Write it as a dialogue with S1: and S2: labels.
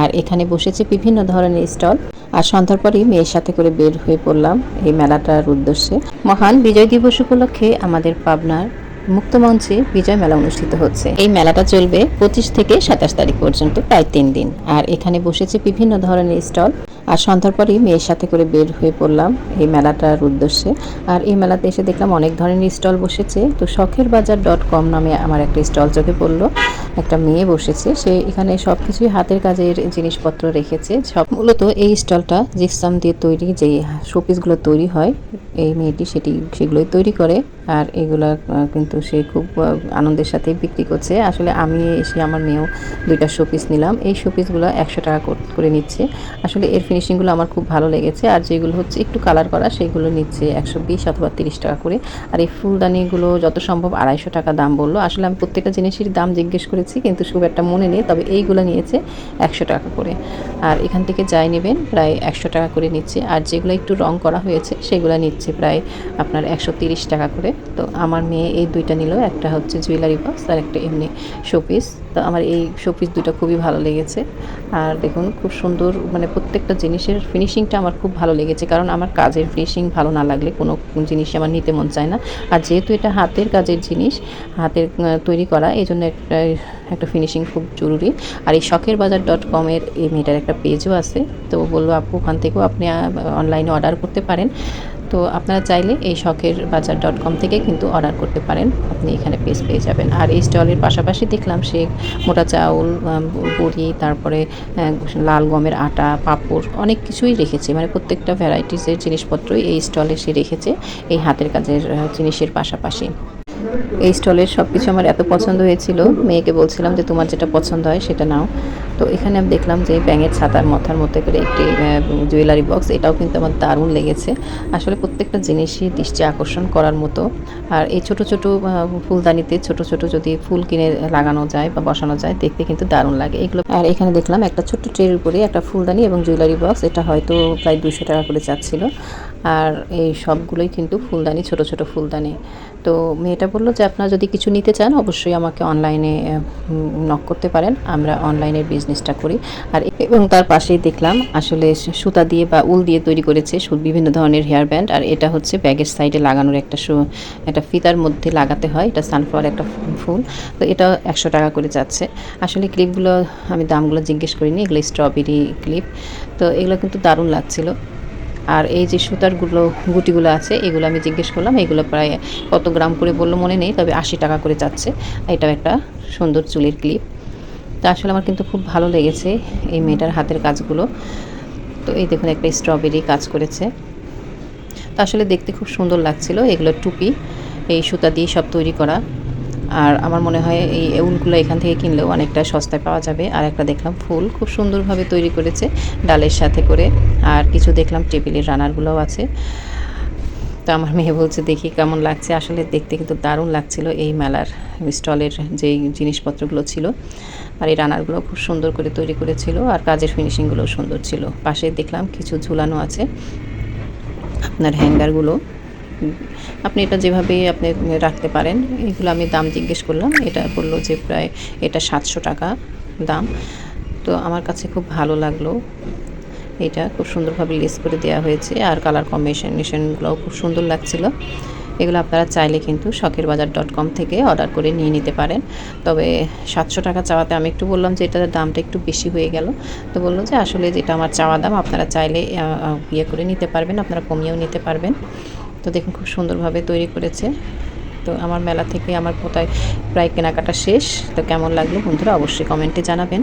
S1: আর এখানে বসেছে বিভিন্ন ধরনের স্টল। আর সন্ধ্যার পরেই মেয়ের সাথে করে বের হয়ে পড়লাম এই মেলাটার উদ্দেশ্যে। মহান বিজয় দিবস উপলক্ষে আমাদের পাবনার মুক্তমঞ্চে বিজয় মেলা অনুষ্ঠিত হচ্ছে। এই মেলাটা চলবে পঁচিশ থেকে সাতাশ তারিখ পর্যন্ত, প্রায় তিন দিন। আর এখানে বসেছে বিভিন্ন ধরনের স্টল। আর সন্ধ্যার পরেই মেয়ের সাথে করে বের হয়ে পড়লাম এই মেলাটার উদ্দেশ্যে। আর এই মেলাতে এসে দেখলাম অনেক ধরনের স্টল বসেছে। তো শখের বাজার ডট কম নামে আমার একটা স্টল চোখে পড়ল। একটা মেয়ে বসেছে, সে এখানে সব কিছুই হাতের কাজের জিনিসপত্র রেখেছে। সব মূলত এই স্টলটা জিপসাম দিয়ে তৈরি যে শোপিসগুলো তৈরি হয় এই মেয়েটি সেটি, সেগুলোই তৈরি করে আর এগুলো কিন্তু সে খুব আনন্দের সাথে বিক্রি করছে। আসলে আমি এসে আমার মেয়েও দুইটা শোপিস নিলাম। এই শোপিসগুলো একশো টাকা কর- নিচ্ছে। আসলে এর ফিনিশিংগুলো আমার খুব ভালো লেগেছে। আর যেগুলো হচ্ছে একটু কালার করা, সেগুলো নিচ্ছে একশো বিশ অথবা তিরিশ টাকা করে। আর এই ফুলদানিগুলো যত সম্ভব আড়াইশো টাকা দাম বলল। আসলে আমি প্রত্যেকটা জিনিসের দাম জিজ্ঞেস করেছি, কিন্তু খুব একটা মনে নেই। তবে এইগুলো নিয়েছে একশো টাকা করে। আর এখান থেকে যাই নেবেন, প্রায় একশো টাকা করে নিচ্ছে। আর যেগুলো একটু রং করা হয়েছে, সেগুলো নিচ্ছে। প্রায় আপনার একশো টাকা করে। তো আমার মেয়ে এই দুইটা নিল, একটা হচ্ছে জুয়েলারি বক্স আর একটা এমনি শোপিস। তো আমার এই শোপিস দুটো খুবই ভালো লেগেছে। আর দেখুন, খুব সুন্দর মানে প্রত্যেকটা জিনিসের ফিনিশিংটা আমার খুব ভালো লেগেছে। কারণ আমার কাজের ফিনিশিং ভালো না লাগলে কোনো জিনিস আমার নিতে মন চায় না। আর যেহেতু এটা হাতের কাজের জিনিস, হাতের তৈরি করা এই জন্য একটা একটা ফিনিশিং খুব জরুরি। আর এই শখের বাজার ডট কমের এই মেয়েটার একটা পেজও আছে। তো বলল, আপু, ওখান থেকেও আপনি অনলাইনে অর্ডার করতে পারেন। তো আপনারা চাইলে এই শখের বাজার ডট কম থেকে কিন্তু অর্ডার করতে পারেন। আপনি এখানে পেজ পেয়ে যাবেন। আর এই স্টলের পাশাপাশি দেখলাম সে মোটা চাউল বড়ি, তারপরে লাল গমের আটা, পাঁপড় অনেক কিছুই রেখেছে। মানে প্রত্যেকটা ভ্যারাইটিসের জিনিসপত্রই এই স্টলে সে রেখেছে এই হাতের কাজের জিনিসের পাশাপাশি। এই স্টলের সব কিছু আমার এত পছন্দ হয়েছিল। মেয়েকে বলছিলাম যে, তোমার যেটা পছন্দ হয় সেটা নাও। তো এখানে আমি দেখলাম যে, ব্যাঙের ছাতার মাথার মধ্যে করে একটি জুয়েলারি বক্স এটাও কিন্তু আমার দারুণ লেগেছে। আসলে প্রত্যেকটা জিনিসই দৃষ্টি আকর্ষণ করার মতো। আর এই ছোট ছোট ফুলদানিতে ছোট ছোট যদি ফুল কিনে লাগানো যায় বা বসানো যায়, দেখতে কিন্তু দারুণ লাগে। এগুলো আর এখানে দেখলাম একটা ছোট্ট ট্রের উপরে একটা ফুলদানি এবং জুয়েলারি বক্স এটা হয়তো প্রায় দুশো টাকা করে চাচ্ছিল আর এই সবগুলোই কিন্তু ফুলদানি, ছোট ছোট ফুলদানি। তো মেয়েটা বলল যে, আপনারা যদি কিছু নিতে চান, অবশ্যই আমাকে অনলাইনে নক করতে পারেন। আমরা অনলাইনের বিজনেসটা করি। আর এবং তার পাশেই দেখলাম, আসলে সুতা দিয়ে বা উল দিয়ে তৈরি করেছে বিভিন্ন ধরনের হেয়ার ব্যান্ড আর এটা হচ্ছে ব্যাগের সাইডে লাগানোর একটা একটা ফিতার মধ্যে লাগাতে হয়। এটা সানফ্লাওয়ার একটা ফুল। তো এটা একশো টাকা করে যাচ্ছে। আসলে ক্লিপগুলো আমি দামগুলো জিজ্ঞেস করিনি, এগুলো স্ট্রবেরি ক্লিপ তো এগুলো কিন্তু দারুণ লাগছিল। আর এই যে সুতারগুলো, গুটিগুলো আছে, এগুলো আমি জিজ্ঞেস করলাম, এগুলো প্রায় কত গ্রাম করে বলল মনে নেই, তবে আশি টাকা করে যাচ্ছে। এটাও একটা সুন্দর চুলের ক্লিপ। তা আসলে আমার কিন্তু খুব ভালো লেগেছে এই মেয়েটার হাতের কাজগুলো। তো এই দেখুন, একটা স্ট্রবেরি কাজ করেছে। তা আসলে দেখতে খুব সুন্দর লাগছিল, এগুলো টুপি, এই সুতা দিয়ে সব তৈরি করা। আর আমার মনে হয় এই উলগুলো এখান থেকে কিনলেও অনেকটা সস্তায় পাওয়া যাবে। আর একটা দেখলাম ফুল খুব সুন্দরভাবে তৈরি করেছে ডালের সাথে করে। আর কিছু দেখলাম টেবিলের রানারগুলোও আছে। তো আমার মেয়ে বলছে, দেখি কেমন লাগছে। আসলে দেখতে কিন্তু দারুণ লাগছিল এই মেলার স্টলের যেই জিনিসপত্রগুলো ছিল। আর এই রানারগুলো খুব সুন্দর করে তৈরি করেছিল আর কাজের ফিনিশিংগুলোও সুন্দর ছিল। পাশে দেখলাম কিছু ঝুলানো আছে। আপনার হ্যাঙ্গারগুলো। আপনি এটা যেভাবে আপনি রাখতে পারেন, এগুলো আমি দাম জিজ্ঞেস করলাম, এটা বলল যে প্রায় এটা সাতশো টাকা দাম। তো আমার কাছে খুব ভালো লাগল। এটা খুব সুন্দরভাবে লেস করে দেওয়া হয়েছে আর কালার কম্বিনেশনগুলোও খুব সুন্দর লাগছিল। এগুলো আপনারা চাইলে কিন্তু শখের বাজার ডট কম থেকে অর্ডার করে নিয়ে নিতে পারেন। তবে সাতশো টাকা চাওয়াতে আমি একটু বললাম যে এটার দামটা একটু বেশি হয়ে গেল। তো বলল যে আসলে যেটা আমার চাওয়া দাম, আপনারা চাইলে ইয়ে করে নিতে পারবেন, আপনারা কমিয়েও নিতে পারবেন। তো দেখুন খুব সুন্দরভাবে তৈরি করেছে। তো আমার মেলা থেকে আমার কোথায় প্রায় কেনাকাটা শেষ। তো কেমন লাগল বন্ধুরা অবশ্যই কমেন্টে জানাবেন।